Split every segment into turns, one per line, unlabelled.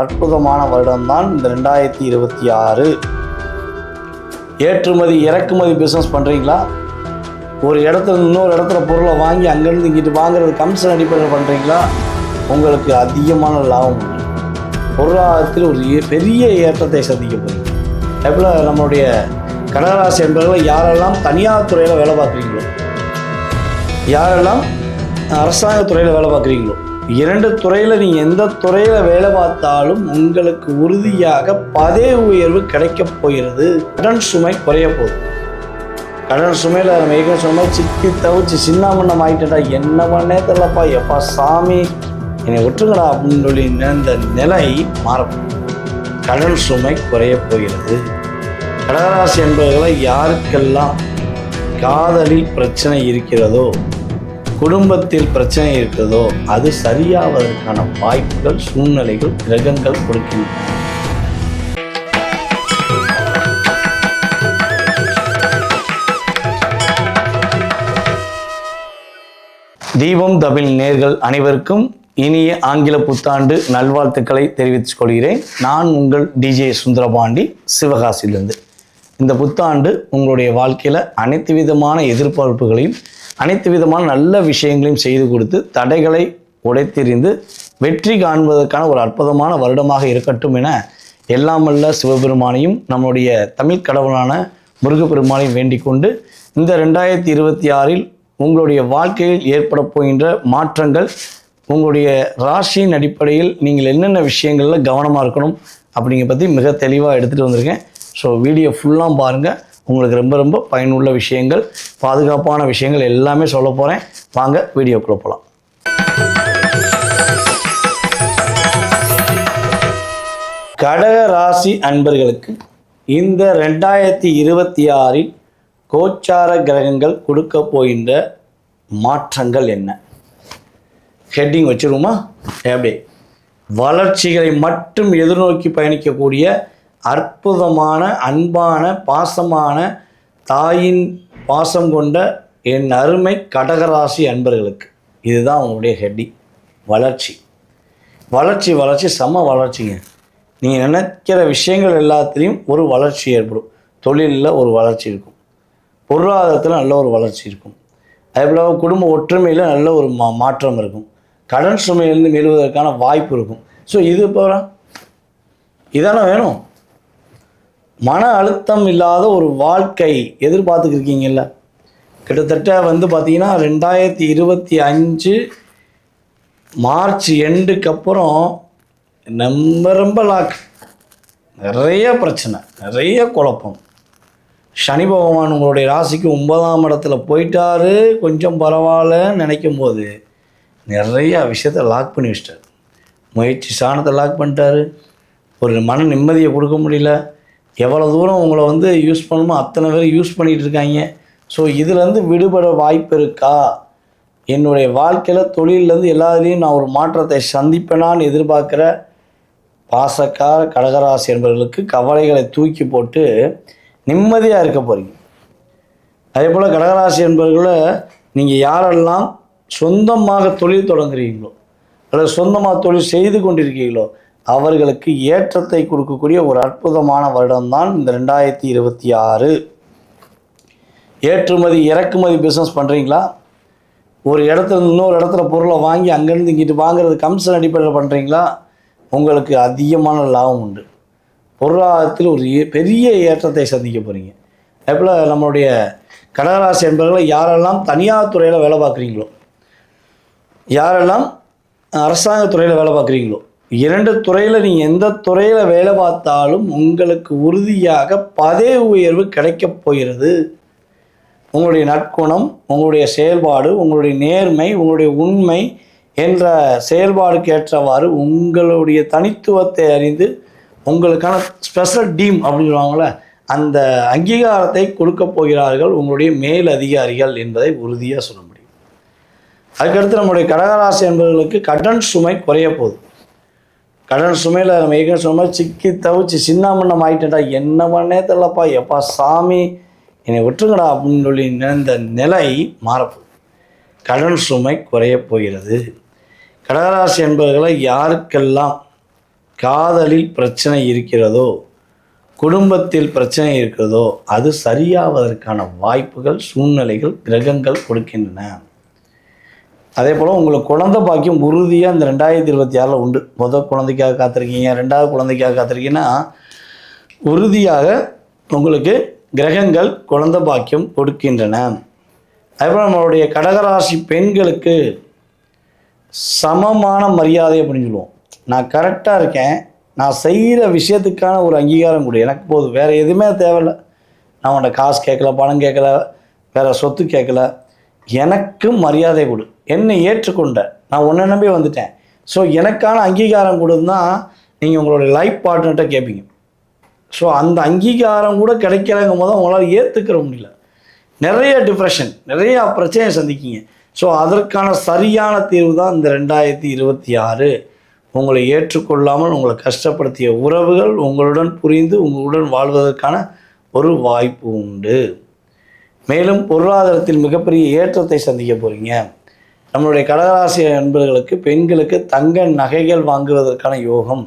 அற்புதமான வருடம்தான் இந்த ரெண்டாயிரத்தி இருபத்தி ஆறு. ஏற்றுமதி இறக்குமதி பிஸ்னஸ் பண்ணுறீங்களா ஒரு இடத்துல இன்னொரு இடத்துல பொருளை வாங்கி அங்கேருந்து இங்கிட்டு வாங்குறது கமிஷன் அடிப்படையில் பண்ணுறீங்களா உங்களுக்கு அதிகமான லாபம் பொருளாதாரத்தில் ஒரு பெரிய ஏற்றத்தை சந்திக்க போகிறீங்க அதேபோல் நம்மளுடைய கடகராசி என்பவர்கள் யாரெல்லாம் தனியார் துறையில் வேலை பார்க்குறீங்களோ? யாரெல்லாம் அரசாங்க துறையில் வேலை பார்க்குறீங்களோ? இரண்டு துறையில் நீங்கள் எந்த துறையில் வேலை பார்த்தாலும் உங்களுக்கு உறுதியாக பதவி உயர்வு கிடைக்கப் போகிறது. கடன் சுமை குறைய போகுது. கடன் சுமையில் நம்ம ஏற்கனவே சொன்னால் சிக்கி தவிச்சு சின்ன மண்ணம் ஆகிட்டா என்ன பண்ணே தெரிலப்பா எப்பா சாமி என்னை விட்டுருங்கடா அப்படின்னு சொல்லி இந்த நிலை மாறப்போகுது. கடன் சுமை குறைய போகிறது. கடகராசி என்பவர்களை யாருக்கெல்லாம் காதலில் பிரச்சனை இருக்கிறதோ குடும்பத்தில் பிரச்சனை இருக்குதோ அது சரியாவதற்கான வாய்ப்புகள் சூழ்நிலைகள் கிரகங்கள் கொடுக்கின்றன. தீபம் தமிழ் நேர்கள் அனைவருக்கும் இனிய ஆங்கில புத்தாண்டு நல்வாழ்த்துக்களை தெரிவித்துக் கொள்கிறேன். நான் உங்கள் டிஜே சுந்தரபாண்டி சிவகாசியிலிருந்து. இந்த புத்தாண்டு உங்களுடைய வாழ்க்கையில் அனைத்து விதமான எதிர்பார்ப்புகளையும் அனைத்து விதமான நல்ல விஷயங்களையும் செய்து கொடுத்து தடைகளை உடைத்தெறிந்து வெற்றி காண்பதற்கான ஒரு அற்புதமான வருடமாக இருக்கட்டும் என எல்லாமல்ல சிவபெருமானையும் நம்முடைய தமிழ் கடவுளான முருகப்பெருமானையும் வேண்டிக் கொண்டு இந்த ரெண்டாயிரத்தி இருபத்தி ஆறில் உங்களுடைய வாழ்க்கையில் ஏற்பட போகின்ற மாற்றங்கள் உங்களுடைய ராசியின் அடிப்படையில் நீங்கள் என்னென்ன விஷயங்களில் கவனமாக இருக்கணும் அப்படிங்கிற பற்றி மிக தெளிவாக எடுத்துகிட்டு வந்திருக்கேன். ஸோ வீடியோ ஃபுல்லாக பாருங்கள் உங்களுக்கு ரொம்ப ரொம்ப பயனுள்ள விஷயங்கள் பாதுகாப்பான விஷயங்கள் எல்லாமே சொல்ல போகிறேன் வாங்க வீடியோக்குள்ளே போகலாம் கடக ராசி அன்பர்களுக்கு இந்த ரெண்டாயிரத்தி இருபத்தி ஆறில் கோச்சார கிரகங்கள் கொடுக்க போகின்ற மாற்றங்கள் என்ன? ஹெட்டிங் வச்சிருவோமா? எப்படி வளர்ச்சிகளை மட்டும் எதிர்நோக்கி பயணிக்கக்கூடிய அற்புதமான அன்பான பாசமான தாயின் பாசம் கொண்ட என் அருமை கடகராசி அன்பர்களுக்கு. இதுதான் உங்களுடைய ஹெட்டி வளர்ச்சி. வளர்ச்சி வளர்ச்சி செம வளர்ச்சிங்க. நீங்கள் நினைக்கிற விஷயங்கள் எல்லாத்துலேயும் ஒரு வளர்ச்சி ஏற்படும். தொழிலில் ஒரு வளர்ச்சி இருக்கும். பொருளாதாரத்தில் நல்ல ஒரு வளர்ச்சி இருக்கும். அதேபோல் குடும்ப ஒற்றுமையில் நல்ல ஒரு மா மாற்றம் இருக்கும். கடன் சுமையிலிருந்து மீளுவதற்கான வாய்ப்பு இருக்கும். ஸோ இது போகிறா இதெல்லாம் வேணும்? மன அழுத்தம் இல்லாத ஒரு வாழ்க்கை எதிர்பார்த்துக்கிருக்கீங்கல்ல? கிட்டத்தட்ட வந்து பார்த்தீங்கன்னா ரெண்டாயிரத்தி இருபத்தி அஞ்சு மார்ச் எண்டுக்கு அப்புறம் ரொம்ப ரொம்ப லாக். நிறைய பிரச்சனை நிறைய குழப்பம். சனி பகவான் உங்களுடைய ராசிக்கு ஒன்பதாம் இடத்துல போயிட்டாரு கொஞ்சம் பரவாயில்லன்னு நினைக்கும் போது நிறைய விஷயத்த லாக் பண்ணி வச்சிட்டார். முயற்சி சாணத்தை லாக் பண்ணிட்டாரு. ஒரு மன நிம்மதியை கொடுக்க முடியல. எவ்வளோ தூரம் உங்களை வந்து யூஸ் பண்ணணுமோ அத்தனை பேர் யூஸ் பண்ணிகிட்டு இருக்காங்க. ஸோ இதுலேருந்து விடுபட வாய்ப்பு இருக்கா? என்னுடைய வாழ்க்கையில் தொழிலேருந்து எல்லாத்துலேயும் நான் ஒரு மாற்றத்தை சந்திப்பேனான்னு எதிர்பார்க்குற பாசக்கார கடகராசி என்பவர்களுக்கு கவலைகளை தூக்கி போட்டு நிம்மதியாக இருக்க போகிறீங்க அதே போல் கடகராசி என்பவர்களை நீங்கள் யாரெல்லாம் சொந்தமாக தொழில் தொடங்குறீங்களோ அல்லது சொந்தமாக தொழில் செய்து கொண்டிருக்கீங்களோ அவர்களுக்கு ஏற்றத்தை கொடுக்கக்கூடிய ஒரு அற்புதமான வருடம்தான் இந்த ரெண்டாயிரத்தி இருபத்தி ஆறு. ஏற்றுமதி இறக்குமதி பிஸ்னஸ் பண்ணுறீங்களா ஒரு இடத்துல இன்னொரு இடத்துல பொருளை வாங்கி அங்கேருந்து இங்கிட்டு வாங்குறது கமிஷன் அடிப்படையில் பண்ணுறீங்களா உங்களுக்கு அதிகமான லாபம் உண்டு. பொருளாதாரத்தில் ஒரு பெரிய ஏற்றத்தை சந்திக்க போகிறீங்க அதேபோல் நம்மளுடைய கடகராசி என்பவர்களை யாரெல்லாம் தனியார் துறையில் வேலை பார்க்குறீங்களோ யாரெல்லாம் அரசாங்க துறையில் வேலை பார்க்குறீங்களோ இரண்டு துறையில் நீங்கள் எந்த துறையில் வேலை பார்த்தாலும் உங்களுக்கு உறுதியாக பதவி உயர்வு கிடைக்கப் போகிறது. உங்களுடைய நற்குணம் உங்களுடைய செயல்பாடு உங்களுடைய நேர்மை உங்களுடைய உண்மை என்ற செயல்பாடுக்கு ஏற்றவாறு உங்களுடைய தனித்துவத்தை அறிந்து உங்களுக்கான ஸ்பெஷல் டீம் அப்படின்னு அந்த அங்கீகாரத்தை கொடுக்க போகிறார்கள் உங்களுடைய மேல் அதிகாரிகள் என்பதை உறுதியாக சொல்ல முடியும். அதுக்கடுத்து நம்முடைய கடகராசி என்பவர்களுக்கு கடன் சுமை குறைய போகுது. கடன் சுமையில் நம்ம ஏற்கனவே சொன்ன மாதிரி சிக்கி தவிச்சு சின்ன மண்ணம் ஆகிட்டா என்ன பண்ணே தெரிலப்பா எப்பா சாமி என்னை விட்டுருங்கடா அப்படின்னு சொல்லி இந்த நிலை மாறப்போகுது. கடன் சுமை குறையப் போகிறது. கடகராசி என்பவர்களை யாருக்கெல்லாம் காதலில் பிரச்சனை இருக்கிறதோ குடும்பத்தில் பிரச்சனை இருக்கிறதோ அது சரியாவதற்கான வாய்ப்புகள் சூழ்நிலைகள் கிரகங்கள் கொடுக்கின்றன. அதே போல் உங்களுக்கு குழந்தை பாக்கியம் உறுதியாக இந்த ரெண்டாயிரத்தி இருபத்தி ஆறில் உண்டு. முதல் குழந்தைக்காக காத்திருக்கீங்க ரெண்டாவது குழந்தைக்காக காத்திருக்கீங்கன்னா உறுதியாக உங்களுக்கு கிரகங்கள் குழந்தை பாக்கியம் கொடுக்கின்றன. அதேபோல் நம்மளுடைய கடகராசி பெண்களுக்கு சமமான மரியாதை அப்படின்னு சொல்லுவோம். நான் கரெக்டாக இருக்கேன். நான் செய்கிற விஷயத்துக்கான ஒரு அங்கீகாரம் கொடு. எனக்கு போதும். வேறு எதுவுமே தேவையில்லை. நான் உன்னை காசு கேட்கல பணம் கேட்கல வேறு சொத்து கேட்கல. எனக்கு மரியாதை கொடு. என்னை ஏற்றுக்கொண்ட. நான் உன்னை நம்பி வந்துட்டேன். ஸோ எனக்கான அங்கீகாரம் கொடுன்னா நீங்கள் உங்களுடைய லைஃப் பார்ட்னர்கிட்ட கேட்பீங்க ஸோ அந்த அங்கீகாரம் கூட கிடைக்கலங்கும் போது உங்களால் ஏற்றுக்கிற முடியல. நிறைய டிப்ரெஷன் நிறையா பிரச்சனையை சந்திக்கிங்க. ஸோ அதற்கான சரியான தீர்வு தான் இந்த ரெண்டாயிரத்தி இருபத்தி ஆறு. உங்களை ஏற்றுக்கொள்ளாமல் உங்களை கஷ்டப்படுத்திய உறவுகள் உங்களுடன் புரிந்து உங்களுடன் வாழ்வதற்கான ஒரு வாய்ப்பு உண்டு. மேலும் பொருளாதாரத்தில் மிகப்பெரிய ஏற்றத்தை சந்திக்க போகிறீங்க நம்மளுடைய கடகராசி நண்பர்களுக்கு பெண்களுக்கு தங்க நகைகள் வாங்குவதற்கான யோகம்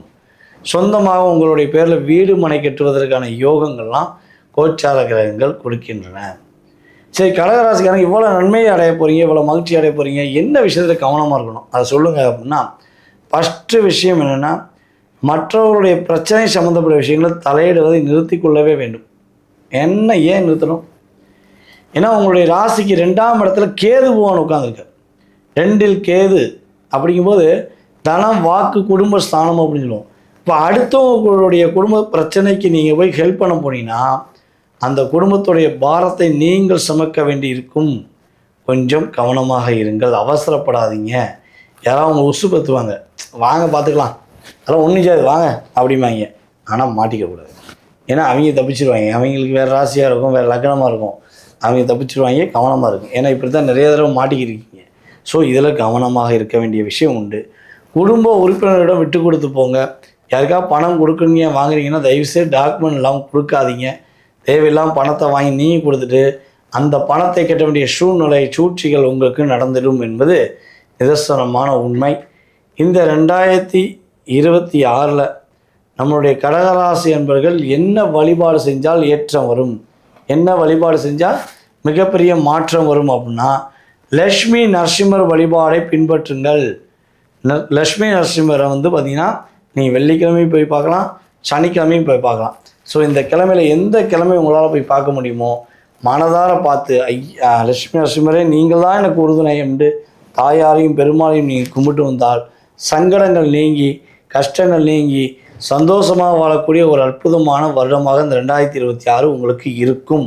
சொந்தமாக உங்களுடைய பேரில் வீடு மனை கட்டுவதற்கான யோகங்கள்லாம் கோச்சார கிரகங்கள் கொடுக்கின்றன. சரி கடகராசிக்காரங்க இவ்வளோ நன்மையை அடைய போகிறீங்க இவ்வளோ மகிழ்ச்சி அடைய போகிறீங்க என்ன விஷயத்தில் கவனமாக இருக்கணும்? அதை சொல்லுங்கள் அப்படின்னா ஃபஸ்ட்டு விஷயம் என்னென்னா மற்றவருடைய பிரச்சனை சம்மந்தப்பட்ட விஷயங்களை தலையிடுவதை நிறுத்தி கொள்ளவே வேண்டும். என்ன ஏன் நிறுத்தணும்? ஏன்னா உங்களுடைய ராசிக்கு ரெண்டாம் இடத்துல கேது போவான் உட்காந்துருக்கு ரெண்டில் கேது அப்படிங்கும்போது தனம் வாக்கு குடும்ப ஸ்தானம் அப்படின்னு சொல்லுவோம். இப்போ அடுத்தவங்களுடைய குடும்ப பிரச்சனைக்கு நீங்கள் போய் ஹெல்ப் பண்ண போனீங்கன்னா அந்த குடும்பத்துடைய பாரத்தை நீங்கள் சுமக்க வேண்டி இருக்கும் கொஞ்சம் கவனமாக இருங்கள். அவசரப்படாதீங்க. யாராவது அவங்க உசு பத்துவாங்க வாங்க பார்த்துக்கலாம். அதெல்லாம் ஒன்றும் செய்யாது. வாங்க அப்படிம்பாங்க. ஆனால் மாட்டிக்கக்கூடாது ஏன்னா அவங்க தப்பிச்சிருவாங்க. அவங்களுக்கு வேறு ராசியாக இருக்கும் வேறு லக்னமாக இருக்கும். அவங்க தப்பிச்சிருவாங்க கவனமாக இருக்கும். ஏன்னா இப்படி தான் நிறைய தடவை மாட்டிக்கிருக்கீங்க. ஸோ இதில் கவனமாக இருக்க வேண்டிய விஷயம் உண்டு. குடும்ப உறுப்பினரிடம் விட்டு கொடுத்து போங்க. யாருக்கா பணம் கொடுக்குறீங்க வாங்குறீங்கன்னா தயவுசெய்து டாக்குமெண்ட் இல்லாமல் கொடுக்காதீங்க. தேவையில்லாமல் பணத்தை வாங்கி நீங்கள் கொடுத்துட்டு அந்த பணத்தை கட்ட வேண்டிய சூழ்நிலை சூழ்ச்சிகள் உங்களுக்கு நடந்துடும் என்பது நிதர்சனமான உண்மை. இந்த ரெண்டாயிரத்தி இருபத்தி ஆறில் நம்மளுடைய கடகராசி என்பர்கள் என்ன வழிபாடு செஞ்சால் ஏற்றம் வரும்? என்ன வழிபாடு செஞ்சால் மிகப்பெரிய மாற்றம் வரும் அப்படின்னா லக்ஷ்மி நரசிம்மர் வழிபாடை பின்பற்றுங்கள். லக்ஷ்மி நரசிம்மரை வந்து பார்த்திங்கன்னா நீங்கள் வெள்ளிக்கிழமையும் போய் பார்க்கலாம் சனிக்கிழமையும் போய் பார்க்கலாம். ஸோ இந்த கிழமையில் எந்த கிழமை உங்களால் போய் பார்க்க முடியுமோ மனதார பார்த்து ஐ லட்சுமி நரசிம்மரே நீங்கள் தான் எனக்கு உறுதுணை என்று தாயாரையும் பெருமாளையும் நீங்கள் கும்பிட்டு வந்தால் சங்கடங்கள் நீங்கி கஷ்டங்கள் நீங்கி சந்தோஷமாக வாழக்கூடிய ஒரு அற்புதமான வருடமாக இந்த ரெண்டாயிரத்தி இருபத்தி ஆறு உங்களுக்கு இருக்கும்.